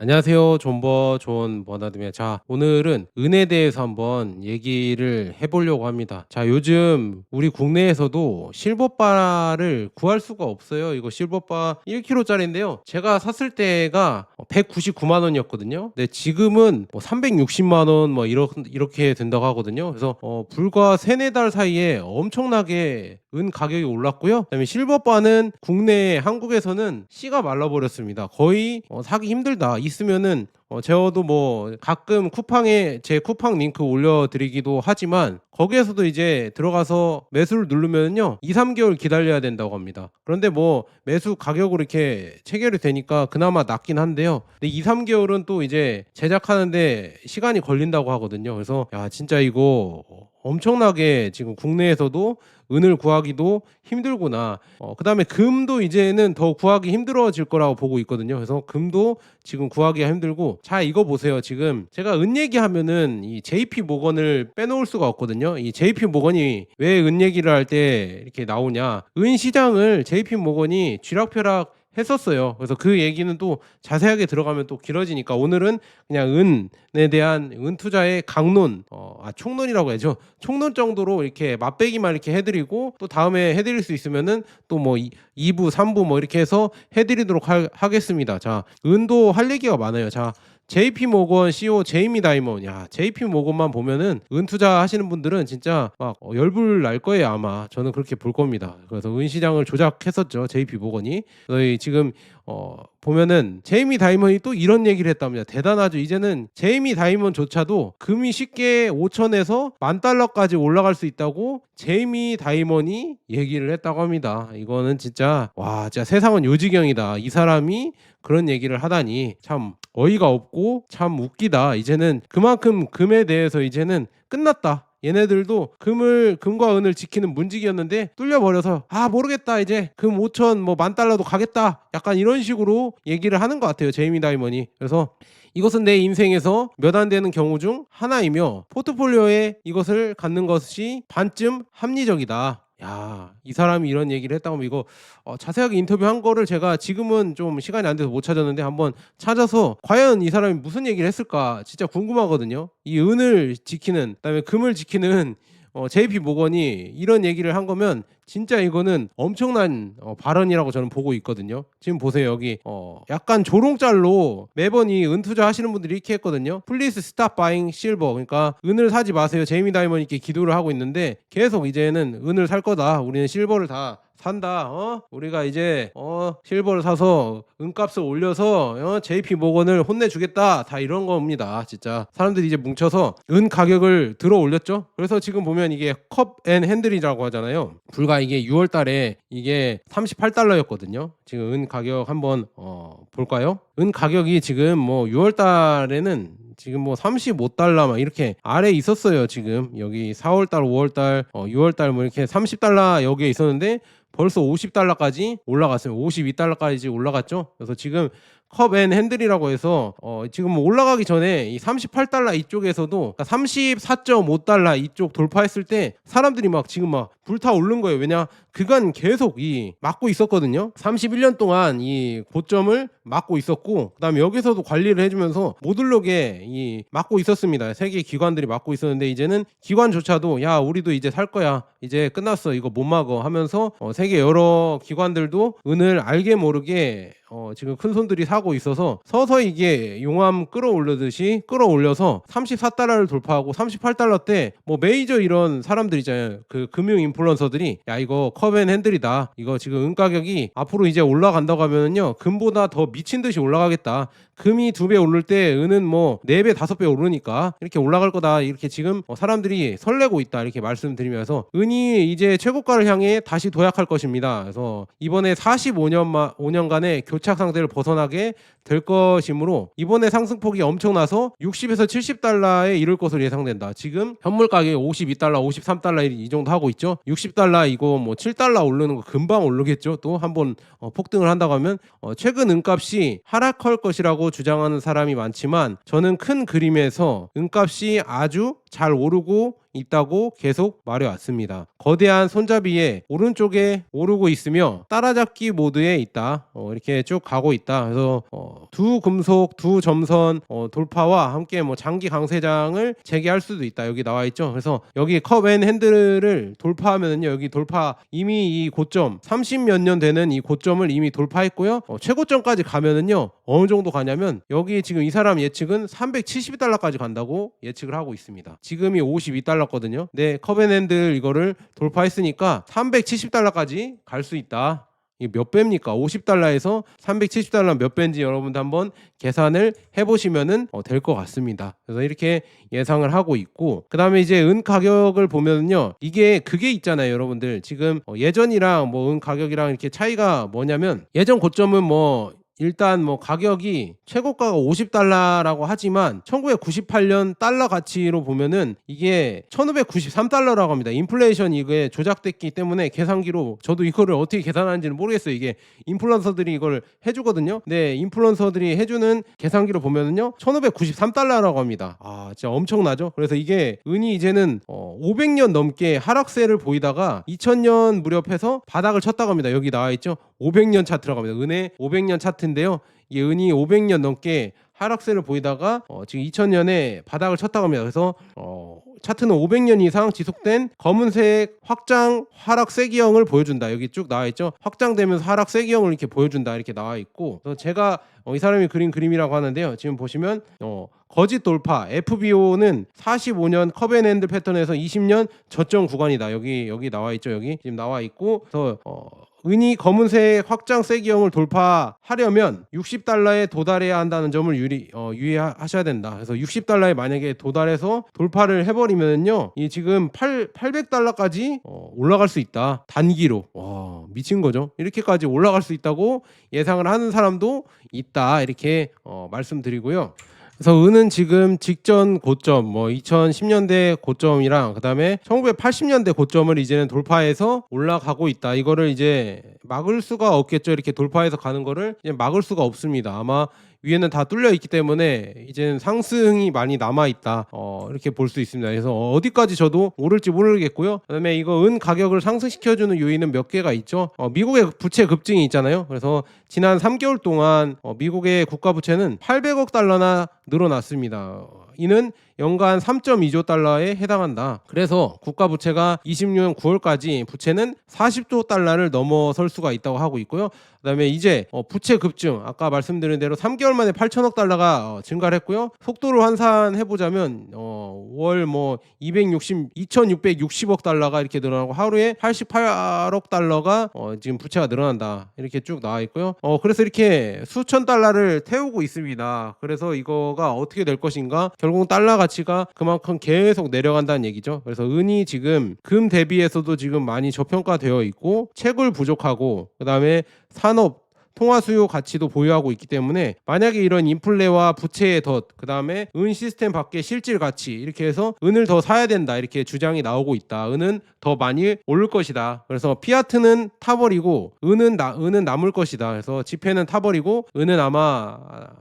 안녕하세요. 존버 존 버나드입니다. 자, 오늘은 은에 대해서 한번 얘기를 해보려고 합니다. 자, 요즘 우리 국내에서도 실버바를 구할 수가 없어요. 이거 실버바 1kg짜리인데요. 제가 샀을 때가 199만 원이었거든요. 근데 지금은 뭐 360만 원뭐 이렇게 된다고 하거든요. 그래서 어, 불과 3, 4달 사이에 엄청나게 은 가격이 올랐고요. 그다음에 실버바는 국내 한국에서는 씨가 말라버렸습니다. 거의 어, 사기 힘들다. 있으면은 어, 제어도 뭐 가끔 쿠팡에 제 쿠팡 링크 올려드리기도 하지만 거기에서도 이제 들어가서 매수를 누르면요 2, 3개월 기다려야 된다고 합니다. 그런데 뭐 매수 가격으로 이렇게 체결이 되니까 그나마 낫긴 한데요. 근데 2, 3개월은 또 이제 제작하는데 시간이 걸린다고 하거든요. 그래서 야 진짜 이거 엄청나게 지금 국내에서도 은을 구하기도 힘들구나. 어, 그 다음에 금도 이제는 더 구하기 힘들어질 거라고 보고 있거든요. 그래서 금도 지금 구하기가 힘들고 자 이거 보세요. 지금 제가 은 얘기하면은 이 JP 모건을 빼놓을 수가 없거든요. 이 JP 모건이 왜 은 얘기를 할 때 이렇게 나오냐? 은 시장을 JP 모건이 쥐락펴락 했었어요. 그래서 그 얘기는 또 자세하게 들어가면 또 길어지니까 오늘은 그냥 은에 대한 은 투자의 강론, 어, 아 총론이라고 해야죠. 총론 정도로 이렇게 맛배기만 이렇게 해드리고 또 다음에 해드릴 수 있으면은 또 뭐 2부, 3부 뭐 이렇게 해서 해드리도록 하, 하겠습니다. 자, 은도 할 얘기가 많아요. 자, JP 모건 CEO 제이미 다이먼. 야 JP 모건만 보면은 은 투자 하시는 분들은 진짜 막 어, 열불 날 거예요 아마. 저는 그렇게 볼 겁니다. 그래서 은 시장을 조작했었죠 JP 모건이. 저희 지금 어 보면은 제이미 다이먼이 또 이런 얘기를 했답니다 대단하죠 이제는 제이미 다이먼조차도 금이 쉽게 5천에서 만 달러까지 올라갈 수 있다고 제이미 다이먼이 얘기를 했다고 합니다 이거는 진짜 와 진짜 세상은 요지경이다 이 사람이 그런 얘기를 하다니 참 어이가 없고 참 웃기다. 이제는 그만큼 금에 대해서 이제는 끝났다. 얘네들도 금을 금과 은을 지키는 문직이었는데 뚫려버려서 아 모르겠다 이제 금 5천 뭐 만 달러도 가겠다 약간 이런 식으로 얘기를 하는 것 같아요 제이미 다이먼이 그래서 이것은 내 인생에서 몇 안 되는 경우 중 하나이며 포트폴리오에 이것을 갖는 것이 반쯤 합리적이다 야, 이 사람이 이런 얘기를 했다고 하면 이거 어, 자세하게 인터뷰한 거를 제가 지금은 좀 시간이 안 돼서 못 찾았는데 한번 찾아서 과연 이 사람이 무슨 얘기를 했을까 진짜 궁금하거든요. 이 은을 지키는 그다음에 금을 지키는 어, JP 모건이 이런 얘기를 한 거면 진짜 이거는 엄청난 어, 발언이라고 저는 보고 있거든요. 지금 보세요 여기 어, 약간 조롱짤로 매번 이 은투자 하시는 분들이 이렇게 했거든요. Please stop buying silver. 그러니까 은을 사지 마세요. 제이미 다이먼 이렇게 기도를 하고 있는데 계속 이제는 은을 살 거다. 우리는 실버를 다 산다. 어? 우리가 이제 어 실버를 사서 은값을 올려서 어? JP 모건을 혼내주겠다. 다 이런 겁니다. 진짜 사람들이 이제 뭉쳐서 은 가격을 들어 올렸죠. 그래서 지금 보면 이게 컵 앤 핸들이라고 하잖아요. 불과 이게 6월 달에 이게 38달러였거든요. 지금 은 가격 한번 어, 볼까요? 은 가격이 지금 뭐 6월 달에는 지금 뭐 35달러 막 이렇게 아래 있었어요 지금 여기 4월 달 5월 달 어, 6월 달 뭐 이렇게 30달러 여기에 있었는데 벌써 50달러까지 올라갔어요 52달러까지 올라갔죠 그래서 지금 컵앤 핸들이라고 해서 어 지금 뭐 올라가기 전에 이 38달러 이쪽에서도 그러니까 34.5달러 이쪽 돌파했을 때 사람들이 막 지금 막 불타 오른 거예요. 왜냐 그간 계속 이 막고 있었거든요. 31년 동안 이 고점을 막고 있었고 그다음에 여기서도 관리를 해주면서 못 올르게 이 막고 있었습니다. 세계 기관들이 막고 있었는데 이제는 기관조차도 야 우리도 이제 살 거야 이제 끝났어 이거 못 막어 하면서 어 세계 여러 기관들도 은을 알게 모르게 어, 지금 큰 손들이 사고 있어서 서서히 이게 용암 끌어올르듯이 끌어올려서 34달러를 돌파하고 38달러 때 뭐 메이저 이런 사람들 있잖아요. 그 금융 인플루언서들이 야 이거 컵앤 핸들이다. 이거 지금 은 가격이 앞으로 이제 올라간다고 하면은요. 금보다 더 미친 듯이 올라가겠다. 금이 두 배 오를 때 은은 뭐 네 배 다섯 배 오르니까 이렇게 올라갈 거다. 이렇게 지금 어, 사람들이 설레고 있다. 이렇게 말씀드리면서 은이 이제 최고가를 향해 다시 도약할 것입니다. 그래서 이번에 45년 5년간의 교착 상태를 벗어나게 될 것이므로 이번에 상승폭이 엄청나서 60에서 70달러에 이를 것으로 예상된다. 지금 현물 가격이 52달러, 53달러 이 정도 하고 있죠. 60달러 이거 뭐 7달러 오르는 거 금방 오르겠죠. 또 한번 어, 폭등을 한다고 하면 어, 최근 은값이 하락할 것이라고 주장하는 사람이 많지만 저는 큰 그림에서 은값이 아주 잘 오르고 있다고 계속 말해왔습니다. 거대한 손잡이에 오른쪽에 오르고 있으며 따라잡기 모드에 있다. 어, 이렇게 쭉 가고 있다. 그래서 어, 두 금속, 두 점선 어, 돌파와 함께 뭐 장기 강세장을 재개할 수도 있다. 여기 나와 있죠. 그래서 여기 컵앤 핸들을 돌파하면은요. 여기 돌파 이미 이 고점 30 몇 년 되는 이 고점을 이미 돌파했고요. 어, 최고점까지 가면은요. 어느 정도 가냐면 여기 지금 이 사람 예측은 370달러까지 간다고 예측을 하고 있습니다. 지금이 52달러 거든요. 네, 컵앤핸들 이거를 돌파했으니까 370달러까지 갈 수 있다. 이게 몇 배입니까? 50달러에서 370달러 몇 배인지 여러분도 한번 계산을 해보시면은 어, 될것 같습니다. 그래서 이렇게 예상을 하고 있고 그 다음에 이제 은 가격을 보면은요 이게 그게 있잖아요 여러분들 지금 어, 예전이랑 뭐 은 가격이랑 이렇게 차이가 뭐냐면 예전 고점은 뭐 일단 뭐 가격이 최고가가 50달러라고 하지만 1998년 달러 가치로 보면은 이게 1593달러라고 합니다. 인플레이션 이게 조작됐기 때문에 계산기로 저도 이거를 어떻게 계산하는지는 모르겠어요. 이게 인플루언서들이 이걸 해주거든요. 네, 인플루언서들이 해주는 계산기로 보면은요 1593달러라고 합니다. 아, 진짜 엄청나죠? 그래서 이게 은이 이제는 어, 500년 넘게 하락세를 보이다가 2000년 무렵해서 바닥을 쳤다고 합니다. 여기 나와 있죠? 500년 차트라고 합니다. 은의 500년 차트인데요. 이 은이 500년 넘게 하락세를 보이다가 어, 지금 2000년에 바닥을 쳤다고 합니다. 그래서 어, 차트는 500년 이상 지속된 검은색 확장 하락 세기형을 보여준다. 여기 쭉 나와 있죠. 확장되면서 하락 세기형을 이렇게 보여준다. 이렇게 나와 있고 그래서 제가 어, 이 사람이 그린 그림이라고 하는데요. 지금 보시면 어, 거짓 돌파 FBO는 45년 컵앤핸드 패턴에서 20년 저점 구간이다. 여기 여기 나와 있죠. 여기 지금 나와 있고 그래서 어, 은이 검은색 확장 세기형을 돌파하려면 60달러에 도달해야 한다는 점을 유리, 어, 유의하셔야 된다. 그래서 60달러에 만약에 도달해서 돌파를 해버리면요, 이 지금 8, 800달러까지 어, 올라갈 수 있다. 단기로. 와, 미친 거죠. 이렇게까지 올라갈 수 있다고 예상을 하는 사람도 있다. 이렇게 어, 말씀드리고요. 그래서 은은 지금 직전 고점 뭐 2010년대 고점이랑 그다음에 1980년대 고점을 이제는 돌파해서 올라가고 있다. 이거를 이제 막을 수가 없겠죠. 이렇게 돌파해서 가는 거를 막을 수가 없습니다. 아마 위에는 다 뚫려 있기 때문에 이제는 상승이 많이 남아 있다. 어, 이렇게 볼 수 있습니다. 그래서 어디까지 저도 오를지 모르겠고요. 그다음에 이거 은 가격을 상승시켜 주는 요인은 몇 개가 있죠. 어, 미국의 부채 급증이 있잖아요. 그래서 지난 3개월 동안 어, 미국의 국가 부채는 800억 달러나 늘어났습니다. 이는 연간 3.2조 달러에 해당한다. 그래서 국가 부채가 26년 9월까지 부채는 40조 달러를 넘어설 수가 있다고 하고 있고요. 그다음에 이제 어, 부채 급증 아까 말씀드린 대로 3개월 만에 8천억 달러가 어, 증가를 했고요. 속도를 환산해 보자면 어, 월뭐 260, 2,660억 달러가 이렇게 늘어나고 하루에 88억 달러가 어, 지금 부채가 늘어난다 이렇게 쭉 나와 있고요. 어, 그래서 이렇게 수천 달러를 태우고 있습니다. 그래서 이거가 어떻게 될 것인가? 결국 달러 가 치가 그만큼 계속 내려간다는 얘기죠. 그래서 은이 지금 금 대비해서도 지금 많이 저평가되어 있고 채굴 부족하고 그다음에 산업 통화 수요 가치도 보유하고 있기 때문에 만약에 이런 인플레와 부채의 덫, 그 다음에 은 시스템 밖에 실질 가치 이렇게 해서 은을 더 사야 된다 이렇게 주장이 나오고 있다. 은은 더 많이 오를 것이다. 그래서 피아트는 타버리고 은은 나, 은은 남을 것이다. 그래서 지폐는 타버리고 은은 아마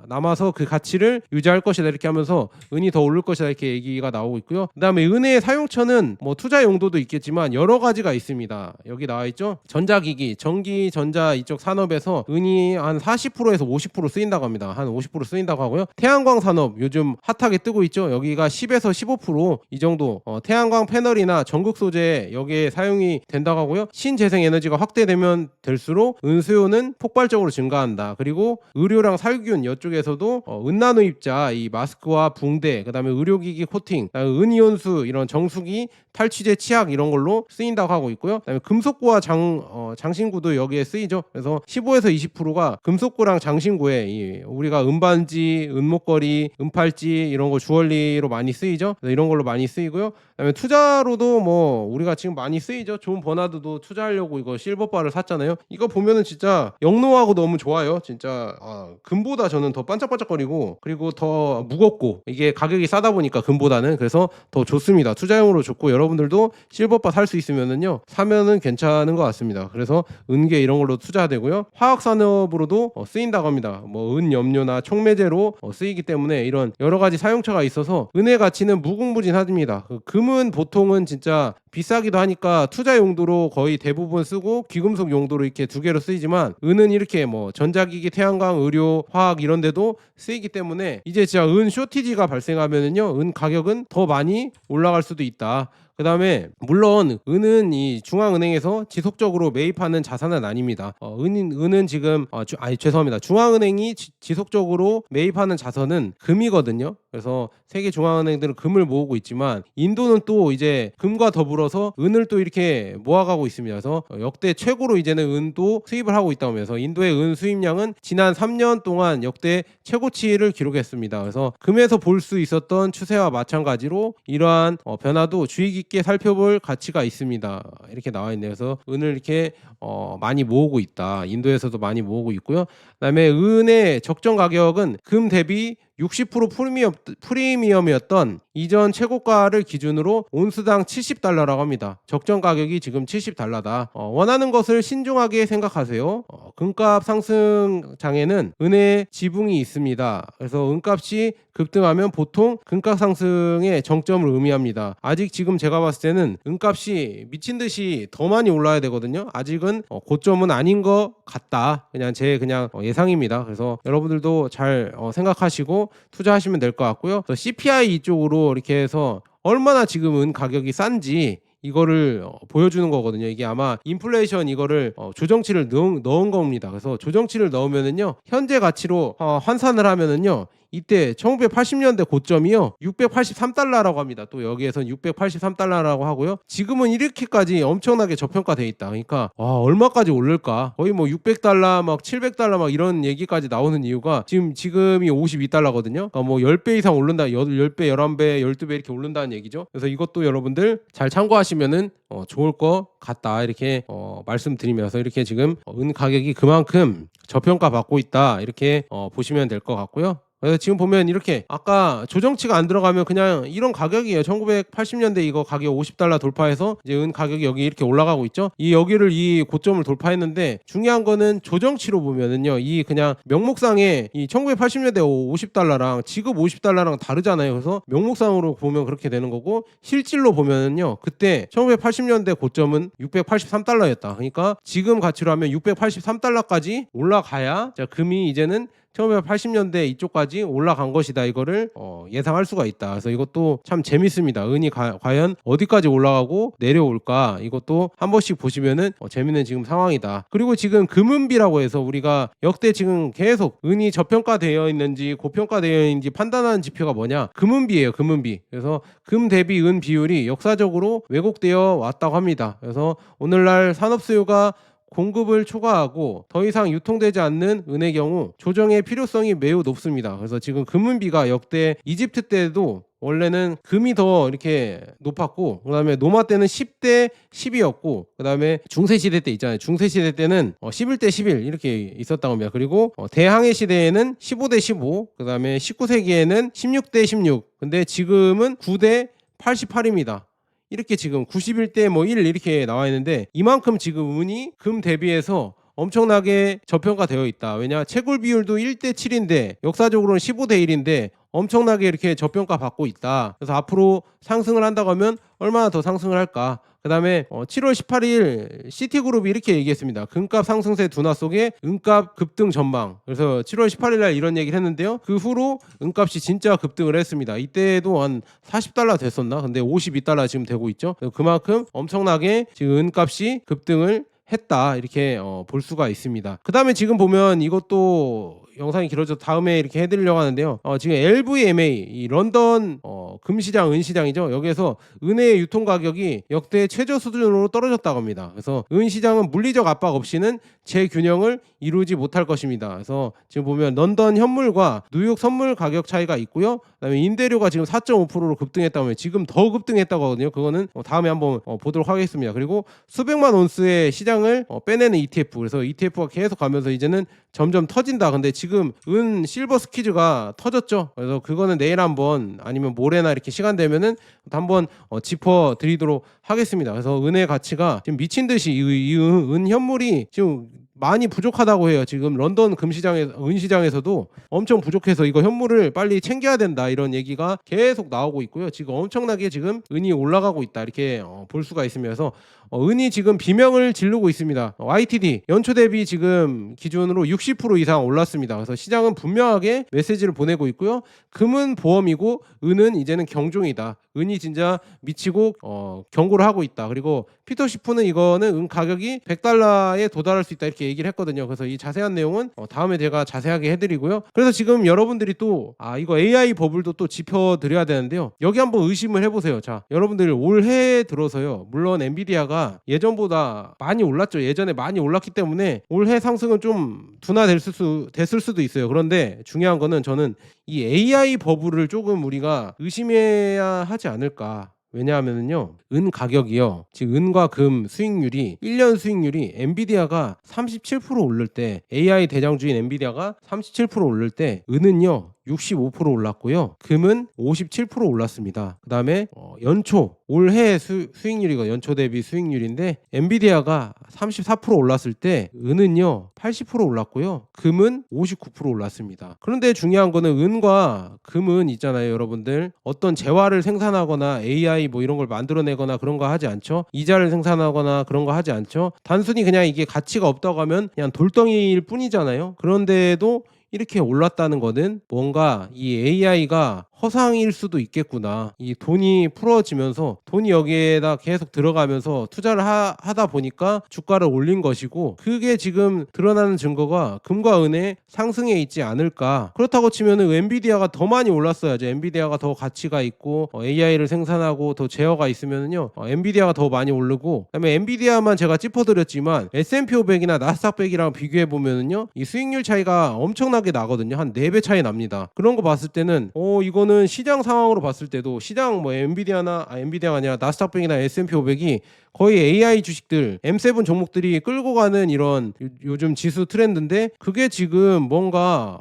남아서 그 가치를 유지할 것이다 이렇게 하면서 은이 더 오를 것이다 이렇게 얘기가 나오고 있고요. 그다음에 은의 사용처는 뭐 투자 용도도 있겠지만 여러 가지가 있습니다. 여기 나와 있죠. 전자기기, 전기, 전자 이쪽 산업에서 은이 한 40%에서 50% 쓰인다고 합니다. 한 50% 쓰인다고 하고요. 태양광 산업 요즘 핫하게 뜨고 있죠. 여기가 10에서 15%이 정도 어, 태양광 패널이나 전극 소재 여기에 사용이 된다고 하고요. 신재생 에너지가 확대되면 될수록 은 수요는 폭발적으로 증가한다. 그리고 의료랑 살균 이쪽에서도 어, 은나노 입자 이 마스크와 붕대 그다음에 의료기기 코팅 은이온수 이런 정수기 탈취제 치약 이런 걸로 쓰인다고 하고 있고요. 그다음에 금속구와 장 어, 장신구도 여기에 쓰이죠. 그래서 15에서 20%가 금속구랑 장신구에 이 우리가 은반지, 은목걸이, 은팔찌 이런 거 주얼리로 많이 쓰이죠. 이런 걸로 많이 쓰이고요. 그다음에 투자로도 뭐 우리가 지금 많이 쓰이죠. 존 버나드도 투자하려고 이거 실버바를 샀잖아요. 이거 보면은 진짜 영롱하고 너무 좋아요. 진짜 아, 금보다 저는 더 반짝반짝거리고 그리고 더 무겁고 이게 가격이 싸다 보니까 금보다는 그래서 더 좋습니다. 투자용으로 좋고 여러분들도 실버바 살 수 있으면은요 사면은 괜찮은 것 같습니다. 그래서 은계 이런 걸로 투자되고요. 화학 산업으로도 어, 쓰인다고 합니다. 뭐 은 염료나 촉매제로 어, 쓰이기 때문에 이런 여러 가지 사용처가 있어서 은의 가치는 무궁무진합니다. 그 금 금은 보통은 진짜 비싸기도 하니까 투자 용도로 거의 대부분 쓰고 귀금속 용도로 이렇게 두 개로 쓰이지만 은은 이렇게 뭐 전자기기, 태양광, 의료, 화학 이런 데도 쓰이기 때문에 이제 진짜 은 쇼티지가 발생하면은요 은 가격은 더 많이 올라갈 수도 있다. 그 다음에 물론 은은 이 중앙은행에서 지속적으로 매입하는 자산은 아닙니다. 어, 은, 은은 지금 어, 주, 아니 죄송합니다. 중앙은행이 지, 지속적으로 매입하는 자산은 금이거든요. 그래서 세계 중앙은행들은 금을 모으고 있지만 인도는 또 이제 금과 더불어서 은을 또 이렇게 모아가고 있습니다. 그래서 어, 역대 최고로 이제는 은도 수입을 하고 있다고 하면서 인도의 은 수입량은 지난 3년 동안 역대 최고치를 기록했습니다. 그래서 금에서 볼 수 있었던 추세와 마찬가지로 이러한 어, 변화도 주의 깊게 살펴볼 가치가 있습니다. 이렇게 나와 있네요. 그래서 은을 이렇게 어, 많이 모으고 있다. 인도에서도 많이 모으고 있고요. 그다음에 은의 적정 가격은 금 대비 60% 프리미엄, 프리미엄이었던 이전 최고가를 기준으로 온수당 70달러라고 합니다. 적정 가격이 지금 70달러다. 어, 원하는 것을 신중하게 생각하세요. 어, 금값 상승 장에는 은의 지붕이 있습니다. 그래서 은값이 급등하면 보통 금값 상승의 정점을 의미합니다. 아직 지금 제가 봤을 때는 은값이 미친 듯이 더 많이 올라야 되거든요. 아직은 어, 고점은 아닌 것 같다. 그냥 제 그냥 어, 예상입니다. 그래서 여러분들도 잘 어, 생각하시고 투자하시면 될 것 같고요. CPI 이쪽으로 이렇게 해서 얼마나 지금은 가격이 싼지 이거를 어, 보여주는 거거든요. 이게 아마 인플레이션 이거를 어, 조정치를 넣은, 넣은 겁니다. 그래서 조정치를 넣으면은요 현재 가치로 어, 환산을 하면은요 이때 1980년대 고점이요 683달러라고 합니다. 또 여기에선 683달러라고 하고요. 지금은 이렇게까지 엄청나게 저평가돼 있다. 그러니까 와 얼마까지 오를까? 거의 뭐 600달러 막 700달러 막 이런 얘기까지 나오는 이유가 지금 지금이 52달러거든요. 그러니까 뭐 10배 이상 오른다. 10배, 11배, 12배 이렇게 오른다는 얘기죠. 그래서 이것도 여러분들 잘 참고하시면은 어, 좋을 것 같다. 이렇게 어, 말씀드리면서 이렇게 지금 어, 은 가격이 그만큼 저평가 받고 있다. 이렇게 어, 보시면 될 것 같고요. 그래서 지금 보면 이렇게 아까 조정치가 안 들어가면 그냥 이런 가격이에요. 1980년대 이거 가격 50달러 돌파해서 이제 은 가격이 여기 이렇게 올라가고 있죠. 이 여기를 이 고점을 돌파했는데 중요한 거는 조정치로 보면은요. 이 그냥 명목상에 이 1980년대 50달러랑 지금 50달러랑 다르잖아요. 그래서 명목상으로 보면 그렇게 되는 거고 실질로 보면은요. 그때 1980년대 고점은 683달러였다. 그러니까 지금 가치로 하면 683달러까지 올라가야 자 금이 이제는 1980년대 이쪽까지 올라간 것이다 이거를 어, 예상할 수가 있다. 그래서 이것도 참 재밌습니다. 은이 가- 과연 어디까지 올라가고 내려올까 이것도 한 번씩 보시면은 어, 재밌는 지금 상황이다. 그리고 지금 금은비라고 해서 우리가 역대 지금 계속 은이 저평가되어 있는지 고평가되어 있는지 판단하는 지표가 뭐냐? 금은비예요. 금은비. 그래서 금 대비 은 비율이 역사적으로 왜곡되어 왔다고 합니다. 그래서 오늘날 산업 수요가 공급을 초과하고 더 이상 유통되지 않는 은의 경우 조정의 필요성이 매우 높습니다. 그래서 지금 금은비가 역대 이집트 때도 원래는 금이 더 이렇게 높았고 그다음에 노마 때는 10대 10이었고 그다음에 중세 시대 때 있잖아요. 중세 시대 때는 어, 11대 11 이렇게 있었다고 합니다. 그리고 어, 대항해 시대에는 15대 15 그다음에 19세기에는 16대 16 근데 지금은 9대 88입니다. 이렇게 지금 91대 뭐 1 이렇게 나와 있는데 이만큼 지금 은이 금 대비해서 엄청나게 저평가되어 있다. 왜냐 채굴 비율도 1대 7인데 역사적으로는 15대 1인데 엄청나게 이렇게 저평가 받고 있다. 그래서 앞으로 상승을 한다고 하면 얼마나 더 상승을 할까? 그다음에 어, 7월 18일 시티그룹이 이렇게 얘기했습니다. 금값 상승세 둔화 속에 은값 급등 전망. 그래서 7월 18일 날 이런 얘기를 했는데요. 그 후로 은값이 진짜 급등을 했습니다. 이때도 한 40달러 됐었나? 근데 52달러 지금 되고 있죠. 그만큼 엄청나게 지금 은값이 급등을 했다 이렇게 어, 볼 수가 있습니다. 그 다음에 지금 보면 이것도 영상이 길어져서 다음에 이렇게 해드리려고 하는데요. 어, 지금 LVMA 이 런던 어, 금시장 은시장이죠. 여기에서 은의 유통 가격이 역대 최저 수준으로 떨어졌다고 합니다. 그래서 은시장은 물리적 압박 없이는 재균형을 이루지 못할 것입니다. 그래서 지금 보면 런던 현물과 뉴욕 선물 가격 차이가 있고요. 그다음에 임대료가 지금 4.5%로 급등했다고 하면 지금 더 급등했다고 하거든요. 그거는 어, 다음에 한번 어, 보도록 하겠습니다. 그리고 수백만 온스의 시장을 어, 빼내는 ETF. 그래서 ETF가 계속 가면서 이제는 점점 터진다. 근데 지금 은 실버 스키즈가 터졌죠. 그래서 그거는 내일 한번 아니면 모레나 이렇게 시간 되면은 한번 어, 짚어 드리도록 하겠습니다. 그래서 은의 가치가 지금 미친 듯이 이, 이 은, 은 현물이 지금 많이 부족하다고 해요. 지금 런던 금시장에 은시장에서도 엄청 부족해서 이거 현물을 빨리 챙겨야 된다 이런 얘기가 계속 나오고 있고요. 지금 엄청나게 지금 은이 올라가고 있다 이렇게 어, 볼 수가 있으면서 어, 은이 지금 비명을 지르고 있습니다. 어, YTD 연초 대비 지금 기준으로 60% 이상 올랐습니다. 그래서 시장은 분명하게 메시지를 보내고 있고요. 금은 보험이고 은은 이제는 경종이다. 은이 진짜 미치고 어, 경고를 하고 있다. 그리고 피터 시프는 이거는 은 가격이 100달러에 도달할 수 있다 이렇게 얘기를 했거든요. 그래서 이 자세한 내용은 어, 다음에 제가 자세하게 해드리고요. 그래서 지금 여러분들이 또 아 이거 AI 버블도 또 짚어드려야 되는데요. 여기 한번 의심을 해보세요. 자 여러분들 올해 들어서요. 물론 엔비디아가 예전보다 많이 올랐죠. 예전에 많이 올랐기 때문에 올해 상승은 좀 둔화될 수 됐을 수도 있어요. 그런데 중요한 거는 저는 이 AI 버블을 조금 우리가 의심해야 하지 않을까. 왜냐하면은요, 은 가격이요. 지금 은과 금 수익률이 1년 수익률이 엔비디아가 37% 오를 때 AI 대장주인 엔비디아가 37% 오를 때 은은요 65% 올랐고요. 금은 57% 올랐습니다. 그 다음에 어, 연초 올해 수, 수익률이가 연초 대비 수익률인데 엔비디아가 34% 올랐을 때 은은요 80% 올랐고요. 금은 59% 올랐습니다. 그런데 중요한 거는 은과 금은 있잖아요, 여러분들. 어떤 재화를 생산하거나 AI 뭐 이런 걸 만들어내거나 그런 거 하지 않죠. 이자를 생산하거나 그런 거 하지 않죠. 단순히 그냥 이게 가치가 없다고 하면 그냥 돌덩이일 뿐이잖아요. 그런데도 이렇게 올랐다는 거는 뭔가 이 AI가 허상일 수도 있겠구나. 이 돈이 풀어지면서 돈이 여기에다 계속 들어가면서 투자를 하, 다 보니까 주가를 올린 것이고 그게 지금 드러나는 증거가 금과 은의 상승에 있지 않을까. 그렇다고 치면은 엔비디아가 더 많이 올랐어야죠. 엔비디아가 더 가치가 있고 어, AI를 생산하고 더 제어가 있으면은요. 어, 엔비디아가 더 많이 오르고 그다음에 엔비디아만 제가 짚어드렸지만 S&P 500이나 나스닥 100이랑 비교해 보면은요. 이 수익률 차이가 엄청나게 나거든요. 한 4배 차이 납니다. 그런 거 봤을 때는 어 이 거는 시장 상황으로 봤을 때도 시장 뭐 엔비디아나 아 엔비디아가 아니라 나스닥 100이나 S&P 500이 거의 AI 주식들 M7 종목들이 끌고 가는 이런 요- 요즘 지수 트렌드인데 그게 지금 뭔가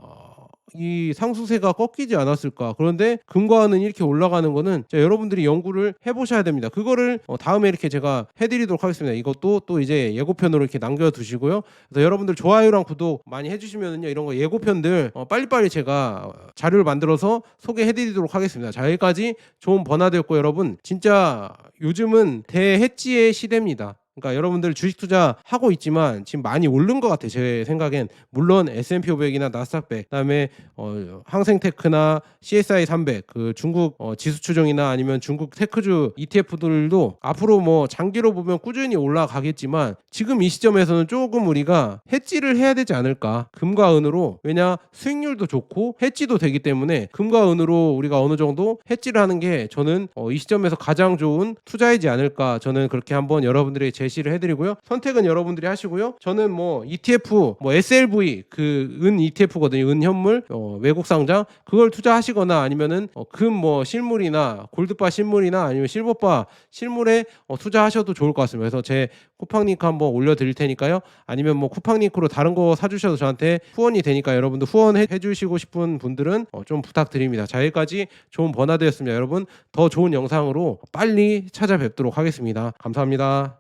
이 상수세가 꺾이지 않았을까. 그런데 금과 은은 이렇게 올라가는 거는 자, 여러분들이 연구를 해보셔야 됩니다. 그거를 어, 다음에 이렇게 제가 해드리도록 하겠습니다. 이것도 또 이제 예고편으로 이렇게 남겨두시고요. 그래서 여러분들 좋아요랑 구독 많이 해주시면은요 이런 거 예고편들 어, 빨리빨리 제가 자료를 만들어서 소개해드리도록 하겠습니다. 자 여기까지 좋은 번화되었고 여러분 진짜 요즘은 대해지의 시대입니다. 그러니까 여러분들 주식 투자 하고 있지만 지금 많이 오른 것 같아요. 제 생각엔 물론 S&P 500이나 나스닥 100, 그다음에 어, 항생테크나 CSI 300, 그 중국 어, 지수 추종이나 아니면 중국 테크주 ETF들도 앞으로 뭐 장기로 보면 꾸준히 올라가겠지만 지금 이 시점에서는 조금 우리가 해지를 해야 되지 않을까. 금과 은으로 왜냐 수익률도 좋고 해지도 되기 때문에 금과 은으로 우리가 어느 정도 해지를 하는 게 저는 어, 이 시점에서 가장 좋은 투자이지 않을까. 저는 그렇게 한번 여러분들에게 제시를 해드리고요. 선택은 여러분들이 하시고요. 저는 뭐 ETF, 뭐 SLV 그 은 ETF거든요. 은 현물 어, 외국 상장 그걸 투자하시거나 아니면은 어, 금뭐 실물이나 골드바 실물이나 아니면 실버바 실물에 어, 투자하셔도 좋을 것 같습니다. 그래서 제 쿠팡 링크 한번 올려드릴 테니까요. 아니면 뭐 쿠팡 링크로 다른 거 사주셔도 저한테 후원이 되니까 여러분들 후원해 주시고 싶은 분들은 어, 좀 부탁드립니다. 자 여기까지 좋은 번화되었습니다. 여러분 더 좋은 영상으로 빨리 찾아뵙도록 하겠습니다. 감사합니다.